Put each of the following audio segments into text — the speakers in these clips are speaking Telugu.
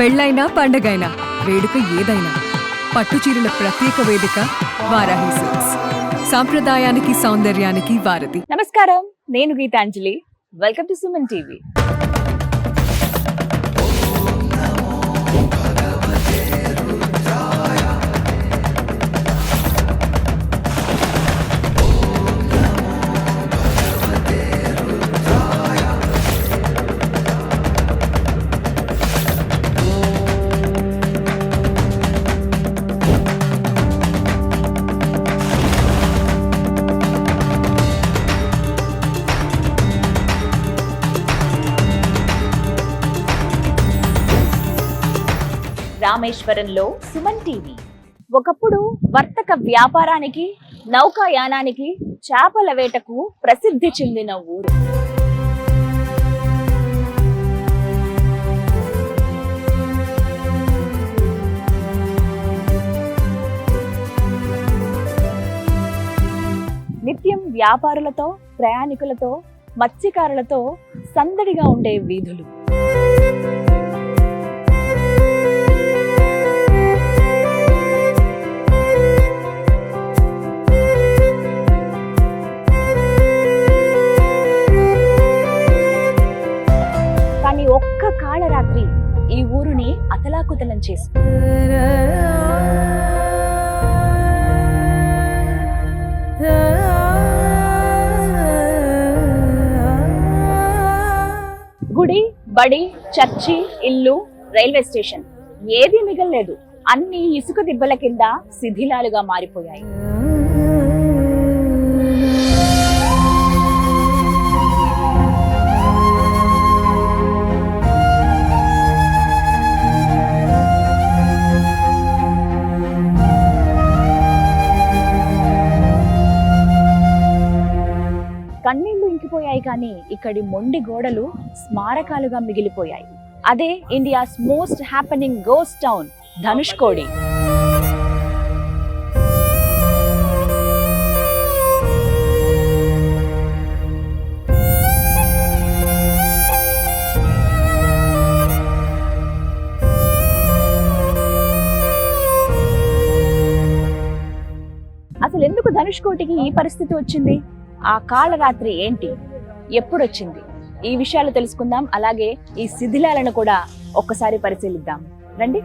పెళ్ళైనా పండగైనా వేడుక ఏదైనా పట్టు చీరల ప్రత్యేక వేదిక వారాహి సిల్క్స్. సాంప్రదాయానికి సౌందర్యానికి వారధి. నమస్కారం నేను Geetanjali. Welcome to Suman TV. రామేశ్వరంలో Suman TV. ఒకప్పుడు వర్తక వ్యాపారానికి నౌకాయానానికి చేపల వేటకు ప్రసిద్ధి చెందిన ఊరు. నిత్యం వ్యాపారులతో ప్రయాణికులతో మత్స్యకారులతో సందడిగా ఉండే వీధులు. అతలాకుతలం చేసి. గుడి బడి చర్చి ఇల్లు రైల్వే స్టేషన్ ఏది మిగల్లేదు. అన్ని ఇసుక దిబ్బల కింద శిథిలాలుగా మారిపోయాయి. కన్నీళ్ళు కానీ ఇక్కడి మొండి గోడలు స్మారకాలుగా మిగిలిపోయాయి. అదే ఇండియాస్ మోస్ట్ హ్యాపెనింగ్ గోస్ టౌన్ ధనుష్కోడి అసలు ఎందుకు ధనుష్కోటికి ఈ పరిస్థితి వచ్చింది? ఆ కాళరాత్రి ఏంటి? ఎప్పుడొచ్చింది? ఈ విషయాలు తెలుసుకుందాం. అలాగే ఈ శిథిలాలను కూడా ఒక్కసారి పరిశీలిద్దాం. రండి.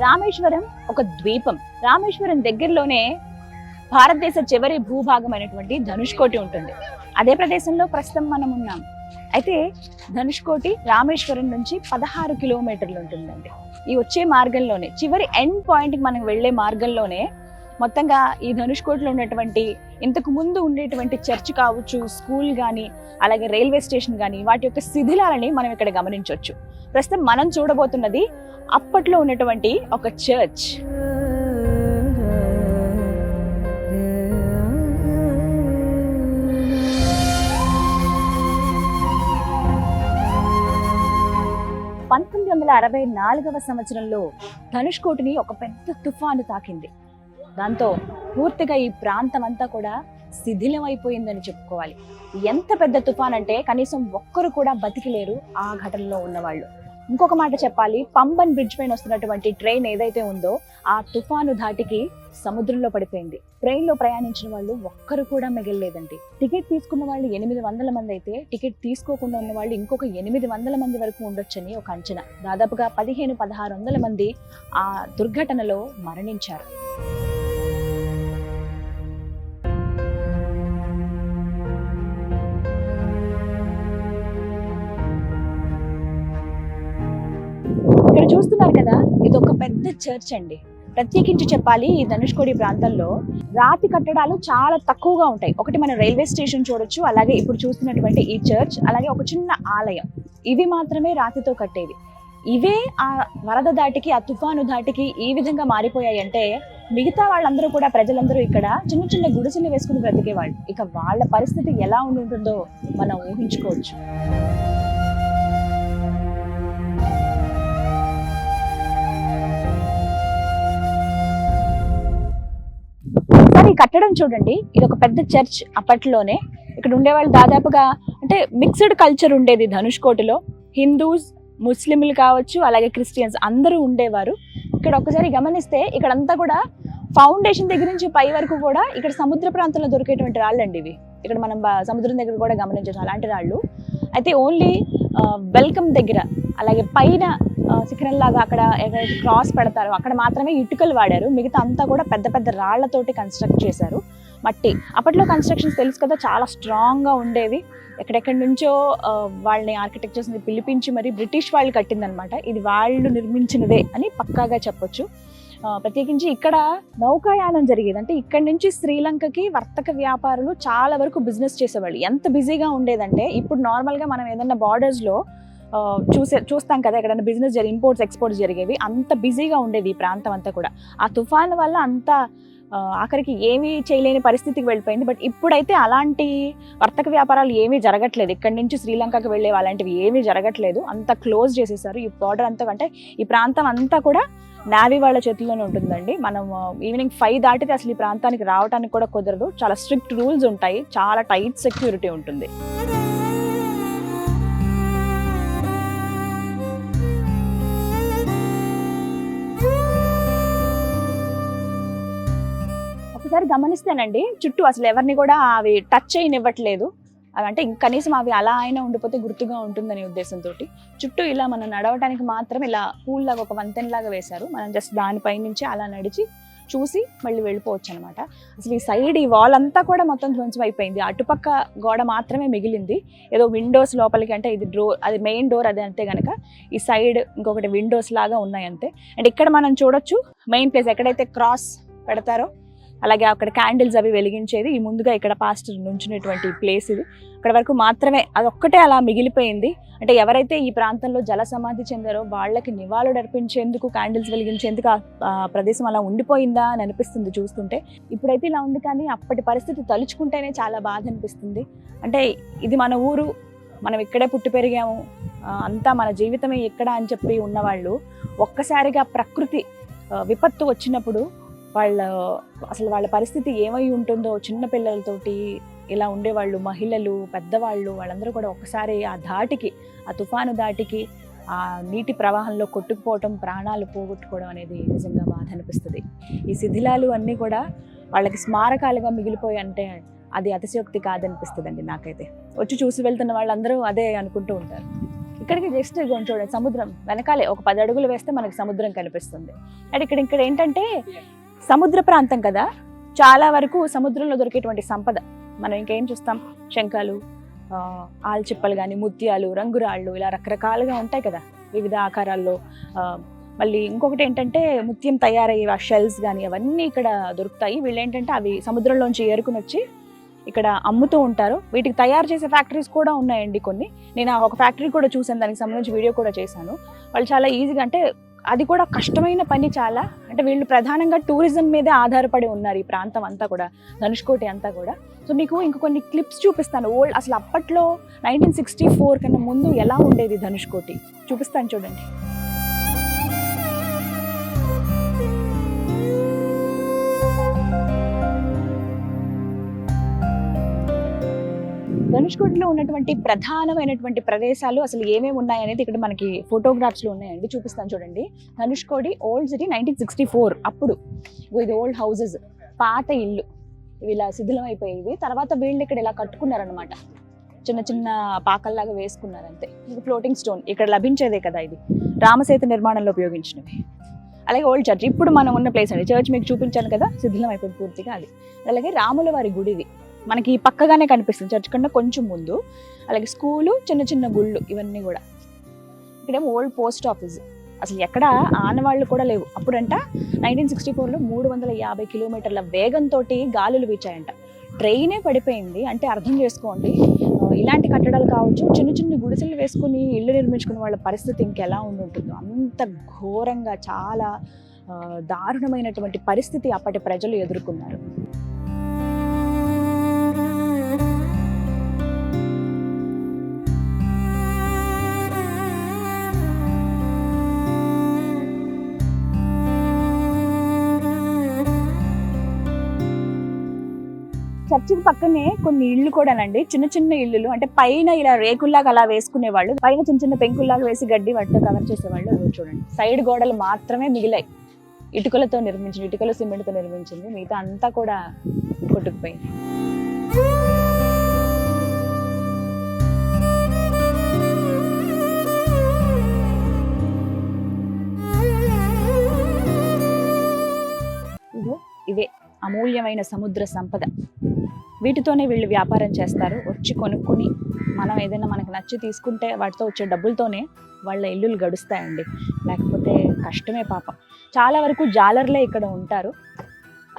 రామేశ్వరం ఒక ద్వీపం. రామేశ్వరం దగ్గరలోనే భారతదేశ చివరి భూభాగం అయినటువంటి ధనుష్కోటి ఉంటుంది. అదే ప్రదేశంలో ప్రస్తుతం మనం ఉన్నాం. అయితే ధనుష్కోటి రామేశ్వరం నుంచి పదహారు కిలోమీటర్లు ఉంటుందండి. ఈ వచ్చే మార్గంలోనే చివరి ఎండ్ పాయింట్కి మనం వెళ్ళే మార్గంలోనే మొత్తంగా ఈ ధనుష్కోటిలో ఉన్నటువంటి ఇంతకు ముందు ఉండేటువంటి చర్చ్ కావచ్చు స్కూల్ కానీ అలాగే రైల్వే స్టేషన్ కానీ వాటి యొక్క శిథిలాలని మనం ఇక్కడ గమనించవచ్చు. ప్రస్తుతం మనం చూడబోతున్నది అప్పట్లో ఉన్నటువంటి ఒక చర్చ్. పంతొమ్మిది వందల అరవై నాలుగవ సంవత్సరంలో ధనుష్కోటిని ఒక పెద్ద తుఫాను తాకింది. దాంతో పూర్తిగా ఈ ప్రాంతం అంతా కూడా శిథిలం అయిపోయిందని చెప్పుకోవాలి. ఎంత పెద్ద తుఫాన్ అంటే కనీసం ఒక్కరు కూడా బతికిలేరు ఆ ఘటనలో ఉన్నవాళ్ళు. ఇంకొక మాట చెప్పాలి పంబన్ బ్రిడ్జ్ పైన వస్తున్నటువంటి ట్రైన్ ఏదైతే ఉందో ఆ తుఫాను ధాటికి సముద్రంలో పడిపోయింది. ట్రైన్లో ప్రయాణించిన వాళ్ళు ఒక్కరు కూడా మిగలలేదండి. టికెట్ తీసుకున్న వాళ్ళు ఎనిమిది వందల మంది అయితే టికెట్ తీసుకోకుండా ఉన్న వాళ్ళు ఇంకొక ఎనిమిది వందల మంది వరకు ఉండొచ్చని ఒక అంచనా. దాదాపుగా పదిహేను పదహారు వందల మంది ఆ దుర్ఘటనలో మరణించారు. ఇక్కడ చూస్తున్నారు కదా ఇది ఒక పెద్ద చర్చ్ అండి. ప్రత్యేకించి చెప్పాలి ఈ ధనుష్కోడి ప్రాంతంలో రాతి కట్టడాలు చాలా తక్కువగా ఉంటాయి. ఒకటి మన రైల్వే స్టేషన్ చూడొచ్చు అలాగే ఇప్పుడు చూస్తున్నటువంటి ఈ చర్చ్ అలాగే ఒక చిన్న ఆలయం. ఇవి మాత్రమే రాతితో కట్టేవి. ఇవే ఆ వరద దాటికి ఆ తుఫాను దాటికి ఈ విధంగా మారిపోయాయి అంటే మిగతా వాళ్ళందరూ కూడా ప్రజలందరూ ఇక్కడ చిన్న చిన్న గుడిసెలు వేసుకుని బ్రతికేవాళ్ళు. ఇక వాళ్ళ పరిస్థితి ఎలా ఉండి ఉంటుందో మనం ఊహించుకోవచ్చు. కట్టడం చూడండి. ఇది ఒక పెద్ద చర్చ్ అప్పట్లోనే. ఇక్కడ ఉండేవాళ్ళు దాదాపుగా అంటే మిక్స్డ్ కల్చర్ ఉండేది ధనుష్కోటిలో హిందూస్ ముస్లింలు కావచ్చు అలాగే క్రిస్టియన్స్ అందరూ ఉండేవారు. ఇక్కడ ఒక్కసారి గమనిస్తే ఇక్కడంతా కూడా ఫౌండేషన్ దగ్గర నుంచి పై వరకు కూడా ఇక్కడ సముద్ర ప్రాంతంలో దొరికేటువంటి రాళ్ళు అండి ఇవి. ఇక్కడ మనం సముద్రం దగ్గర కూడా గమనించవచ్చు అలాంటి రాళ్ళు. అయితే ఓన్లీ వెల్కమ్ దగ్గర అలాగే పైన శిఖరంలాగా అక్కడ క్రాస్ పెడతారో అక్కడ మాత్రమే ఇటుకలు వాడారు. మిగతా అంతా కూడా పెద్ద పెద్ద రాళ్ళతోటి కన్స్ట్రక్ట్ చేశారు. మట్టి. అప్పట్లో కన్స్ట్రక్షన్స్ తెలుసు కదా చాలా స్ట్రాంగ్గా ఉండేవి. ఎక్కడెక్కడి నుంచో వాళ్ళని ఆర్కిటెక్చర్స్ని పిలిపించి మరి బ్రిటిష్ వాళ్ళు కట్టిందనమాట ఇది వాళ్ళు నిర్మించినదే అని పక్కాగా చెప్పొచ్చు. ప్రత్యేకించి ఇక్కడ నౌకాయానం జరిగేది. అంటే ఇక్కడ నుంచి శ్రీలంకకి వర్తక వ్యాపారులు చాలా వరకు బిజినెస్ చేసేవాళ్ళు. ఎంత బిజీగా ఉండేదంటే ఇప్పుడు నార్మల్గా మనం ఏదైనా బార్డర్స్లో చూసే చూస్తాం కదా ఎక్కడైనా బిజినెస్ జరిగి ఇంపోర్ట్స్ ఎక్స్పోర్ట్స్ జరిగేవి అంత బిజీగా ఉండేది ఈ ప్రాంతం అంతా కూడా. ఆ తుఫాన్ వల్ల అంత ఆఖరికి ఏమీ చేయలేని పరిస్థితికి వెళ్ళిపోయింది. బట్ ఇప్పుడైతే అలాంటి వర్తక వ్యాపారాలు ఏమీ జరగట్లేదు. ఇక్కడి నుంచి శ్రీలంకకి వెళ్ళే అలాంటివి ఏమీ జరగట్లేదు. అంత క్లోజ్ చేసేసారు. ఈ బార్డర్ అంతా అంటే ఈ ప్రాంతం అంతా కూడా నావీ వాళ్ళ చేతుల్లోనే ఉంటుందండి. మనం ఈవినింగ్ ఫైవ్ దాటితే అసలు ఈ ప్రాంతానికి రావడానికి కూడా కుదరదు. చాలా స్ట్రిక్ట్ రూల్స్ ఉంటాయి. చాలా టైట్ సెక్యూరిటీ ఉంటుంది. గమనిస్తేనండి. చుట్టూ అసలు ఎవరిని కూడా అవి టచ్ చేయనివ్వట్లేదు. అంటే కనీసం అవి అలా అయినా ఉండిపోతే గుర్తుగా ఉంటుందనే ఉద్దేశంతో చుట్టూ ఇలా మనం నడవడానికి మాత్రం ఇలా పూల్ లాగా ఒక వంతెనలాగా వేశారు. మనం జస్ట్ దానిపై నుంచి అలా నడిచి చూసి మళ్ళీ వెళ్ళిపోవచ్చు అనమాట అసలు ఈ సైడ్ ఈ వాల్ అంతా కూడా మొత్తం ధ్వంసం అయిపోయింది. అటుపక్క గోడ మాత్రమే మిగిలింది. ఏదో విండోస్ లోపలికి అంటే ఇది డోర్ అది మెయిన్ డోర్ అదే అంతే కనుక ఈ సైడ్ ఇంకొకటి విండోస్ లాగా ఉన్నాయి అంతే. అండ్ ఇక్కడ మనం చూడొచ్చు మెయిన్ ప్లేస్ ఎక్కడైతే క్రాస్ పెడతారో అలాగే అక్కడ క్యాండిల్స్ అవి వెలిగించేది. ఈ ముందుగా ఇక్కడ పాస్టర్ నుంచినటువంటి ప్లేస్ ఇది. అక్కడ వరకు మాత్రమే అదొక్కటే అలా మిగిలిపోయింది. అంటే ఎవరైతే ఈ ప్రాంతంలో జల సమాధి చెందారో వాళ్ళకి నివాళులు అర్పించేందుకు క్యాండిల్స్ వెలిగించేందుకు ఆ- ప్రదేశం అలా ఉండిపోయిందా అని అనిపిస్తుంది చూస్తుంటే. ఇప్పుడైతే ఇలా ఉంది కానీ అప్పటి పరిస్థితి తలుచుకుంటేనే చాలా బాధ అనిపిస్తుంది. అంటే ఇది మన ఊరు మనం ఇక్కడే పుట్టి పెరిగాము అంతా మన జీవితమే ఇక్కడ అని చెప్పి ఉన్నవాళ్ళు ఒక్కసారిగా ప్రకృతి విపత్తు వచ్చినప్పుడు వాళ్ళ అసలు వాళ్ళ పరిస్థితి ఏమై ఉంటుందో చిన్న పిల్లలతోటి ఇలా ఉండేవాళ్ళు మహిళలు పెద్దవాళ్ళు వాళ్ళందరూ కూడా ఒక్కసారి ఆ ధాటికి ఆ తుఫాను దాటికి ఆ నీటి ప్రవాహంలో కొట్టుకుపోవటం ప్రాణాలు పోగొట్టుకోవడం అనేది నిజంగా బాధ అనిపిస్తుంది. ఈ శిథిలాలు అన్నీ కూడా వాళ్ళకి స్మారకాలుగా మిగిలిపోయి అంటే అది అతిశయోక్తి కాదనిపిస్తుందండి నాకైతే. వచ్చి చూసి వెళ్తున్న వాళ్ళందరూ అదే అనుకుంటూ ఉంటారు. ఇక్కడికి జస్ట్ ఇదిగోండి చూడండి సముద్రం. వెనకాలే ఒక పది అడుగులు వేస్తే మనకి సముద్రం కనిపిస్తుంది. అంటే ఇక్కడ ఇక్కడ ఏంటంటే సముద్ర ప్రాంతం కదా. చాలా వరకు సముద్రంలో దొరికేటువంటి సంపద. మనం ఇంకేం చూస్తాం? శంఖాలు ఆల్చిప్పలు కానీ ముత్యాలు రంగురాళ్ళు ఇలా రకరకాలుగా ఉంటాయి కదా. వివిధ ఆకారాల్లో. మళ్ళీ ఇంకొకటి ఏంటంటే ముత్యం తయారయ్యే ఆ షెల్స్ కానీ అవన్నీ ఇక్కడ దొరుకుతాయి. వీళ్ళు ఏంటంటే అవి సముద్రంలోంచి ఏరుకుని వచ్చి ఇక్కడ అమ్ముతూ ఉంటారు. వీటికి తయారు చేసే ఫ్యాక్టరీస్ కూడా ఉన్నాయండి కొన్ని. నేను ఆ ఒక ఫ్యాక్టరీ కూడా చూసాను దానికి సంబంధించి వీడియో కూడా చేశాను. వాళ్ళు చాలా ఈజీగా అంటే అది కూడా కష్టమైన పని చాలా. అంటే వీళ్ళు ప్రధానంగా టూరిజం మీదే ఆధారపడి ఉన్నారు ఈ ప్రాంతం అంతా కూడా ధనుష్కోటి అంతా కూడా. సో మీకు ఇంక కొన్ని క్లిప్స్ చూపిస్తాను. ఓల్డ్ అసలు అప్పట్లో నైన్టీన్ సిక్స్టీ ఫోర్ కన్నా ముందు ఎలా ఉండేది ధనుష్కోటి చూపిస్తాను చూడండి. ధనుష్కోటిలో ఉన్నటువంటి ప్రధానమైనటువంటి ప్రదేశాలు అసలు ఏమేమి ఉన్నాయనేది ఇక్కడ మనకి ఫోటోగ్రాఫ్స్లో లో ఉన్నాయండి చూపిస్తాను చూడండి. Dhanushkodi old city nineteen sixty four అప్పుడు ఇది ఓల్డ్ హౌసెస్ పాత ఇల్లు. ఇవి ఇలా శిథిలం అయిపోయేవి తర్వాత వీళ్ళు ఇక్కడ ఇలా కట్టుకున్నారనమాట చిన్న చిన్న పాకల్లాగా వేసుకున్నారు అంతే ఇది ఫ్లోటింగ్ స్టోన్ ఇక్కడ లభించేదే కదా ఇది. రామసేతు నిర్మాణంలో ఉపయోగించినవి. అలాగే ఓల్డ్ చర్చ్ ఇప్పుడు మనం ఉన్న ప్లేస్ అండి. చర్చ్ మీకు చూపించాను కదా. శిథిలం అయిపోయింది పూర్తిగా అది. అలాగే రాముల వారి గుడి ఇది మనకి పక్కగానే కనిపిస్తుంది చర్చ్ కన్నా కొంచెం ముందు. అలాగే స్కూలు చిన్న చిన్న గుళ్ళు ఇవన్నీ కూడా. ఇక్కడేమో ఓల్డ్ పోస్ట్ ఆఫీస్ అసలు ఎక్కడ ఆనవాళ్ళు కూడా లేవు. అప్పుడంట నైన్టీన్ సిక్స్టీ ఫోర్లో మూడు వందల యాభై కిలోమీటర్ల వేగంతో గాలులు వీచాయంట. ట్రైనే పడిపోయింది. అంటే అర్థం చేసుకోండి. ఇలాంటి కట్టడాలు కావచ్చు చిన్న చిన్న గుడిసెలు వేసుకుని ఇళ్ళు నిర్మించుకునే వాళ్ళ పరిస్థితి ఇంకెలా ఉండి ఉంటుందో అంత ఘోరంగా చాలా దారుణమైనటువంటి పరిస్థితి అప్పటి ప్రజలు ఎదుర్కొన్నారు. చర్చికి పక్కనే కొన్ని ఇళ్ళు కూడానండి. చిన్న చిన్న ఇళ్ళు అంటే పైన ఇలా రేకుల్లాగా అలా వేసుకునేవాళ్ళు. పైన చిన్న చిన్న పెంకుల్లాగా వేసి గడ్డి వాటితో కవర్ చేసేవాళ్ళు. చూడండి. సైడ్ గోడలు మాత్రమే మిగిలాయి. ఇటుకలతో నిర్మించింది ఇటుకలు సిమెంట్తో నిర్మించింది. మిగతా అంతా కూడా కొట్టుకుపోయింది. అమూల్యమైన సముద్ర సంపద. వీటితోనే వీళ్ళు వ్యాపారం చేస్తారు. వచ్చి కొనుక్కుని మనం ఏదైనా మనకు నచ్చి తీసుకుంటే వాటితో వచ్చే డబ్బులతోనే వాళ్ళ ఇల్లులు గడుస్తాయండి. లేకపోతే కష్టమే పాపం. చాలా వరకు జాలర్లే ఇక్కడ ఉంటారు.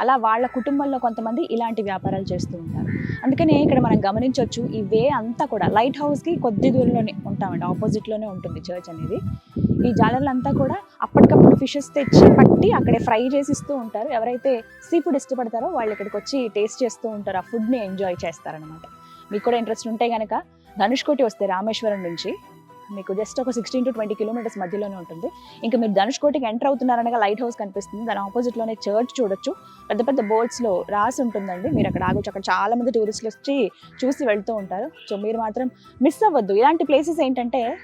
అలా వాళ్ళ కుటుంబంలో కొంతమంది ఇలాంటి వ్యాపారాలు చేస్తూ ఉంటారు. అందుకనే ఇక్కడ మనం గమనించవచ్చు ఈ వే అంతా కూడా లైట్ హౌస్కి కొద్ది దూరంలోనే ఉంటామండి ఆపోజిట్లోనే ఉంటుంది చర్చ్ అనేది. ఈ జాలర్లు అంతా కూడా అప్పటికప్పుడు ఫిషెస్ తెచ్చి పట్టి అక్కడే ఫ్రై చేసి ఇస్తూ ఉంటారు. ఎవరైతే సీ ఫుడ్ ఇష్టపడతారో వాళ్ళు ఇక్కడికి వచ్చి టేస్ట్ చేస్తూ ఉంటారు ఆ ఫుడ్ని ఎంజాయ్ చేస్తారనమాట మీకు కూడా ఇంట్రెస్ట్ ఉంటే కనుక ధనుష్కోటి వస్తే రామేశ్వరం నుంచి మీకు జస్ట్ ఒక సిక్స్టీన్ టు ట్వంటీ కిలోమీటర్స్ మధ్యలోనే ఉంటుంది. ఇంకా మీరు ధనుష్కోటికి ఎంటర్ అవుతున్నారనగా లైట్ హౌస్ కనిపిస్తుంది. దాని ఆపోజిట్లోనే చర్చ్ చూడొచ్చు. పెద్ద పెద్ద బోర్డ్స్లో రాసి ఉంటుందండి. మీరు అక్కడ ఆగొచ్చు. అక్కడ చాలా మంది టూరిస్టులు వచ్చి చూసి వెళ్తూ ఉంటారు. సో మీరు మాత్రం మిస్ అవ్వద్దు. ఇలాంటి ప్లేసెస్ ఏంటంటే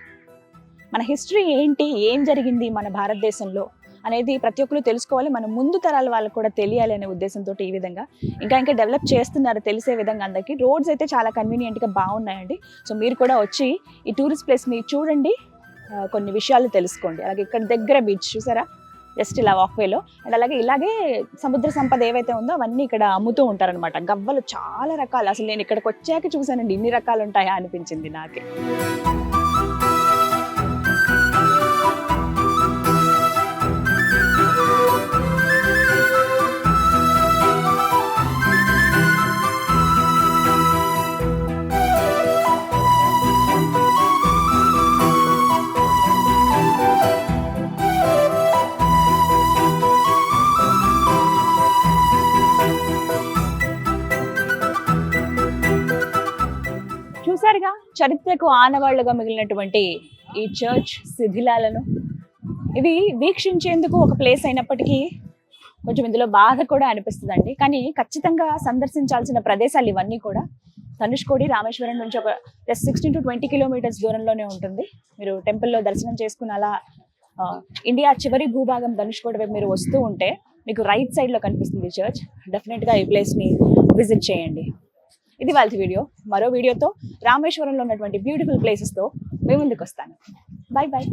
మన హిస్టరీ ఏంటి? ఏం జరిగింది మన భారతదేశంలో? అనేది ప్రతి ఒక్కరు తెలుసుకోవాలి. మన ముందు తరాల వాళ్ళకు కూడా తెలియాలి అనే ఉద్దేశంతో ఈ విధంగా. ఇంకా ఇంకా డెవలప్ చేస్తున్నారు తెలిసే విధంగా అందరికీ. రోడ్స్ అయితే చాలా కన్వీనియంట్గా బాగున్నాయండి. సో మీరు కూడా వచ్చి ఈ టూరిస్ట్ ప్లేస్ మీరు చూడండి. కొన్ని విషయాలు తెలుసుకోండి. అలాగే ఇక్కడ దగ్గర బీచ్ చూసారా? జస్ట్ ఇలా వాక్వేలో అండ్ అలాగే ఇలాగే సముద్ర సంపద ఏవైతే ఉందో అవన్నీ ఇక్కడ అమ్ముతూ ఉంటారనమాట గవ్వలు చాలా రకాలు. అసలు నేను ఇక్కడికి వచ్చాక చూసానండి ఇన్ని రకాలు ఉంటాయా అనిపించింది నాకే. చరిత్రకు ఆనవాళ్ళుగా మిగిలినటువంటి ఈ చర్చ్ శిథిలాలను ఇవి వీక్షించేందుకు ఒక ప్లేస్ అయినప్పటికీ కొంచెం ఇందులో బాధ కూడా అనిపిస్తుందండి. కానీ ఖచ్చితంగా సందర్శించాల్సిన ప్రదేశాలు ఇవన్నీ కూడా ధనుష్కోడి రామేశ్వరం నుంచి ఒక just sixteen to twenty kilometres దూరంలోనే ఉంటుంది. మీరు టెంపుల్లో దర్శనం చేసుకుని అలా ఇండియా చివరి భూభాగం ధనుష్కోడి వైపు మీరు వస్తూ ఉంటే మీకు రైట్ సైడ్లో కనిపిస్తుంది చర్చ్ డెఫినెట్గా ఈ ప్లేస్ని విజిట్ చేయండి. ఇది వాళ్ళ వీడియో. మరో వీడియోతో రామేశ్వరంలో ఉన్నటువంటి బ్యూటిఫుల్ ప్లేసెస్తో మేము ముందుకు వస్తాను బాయ్ బాయ్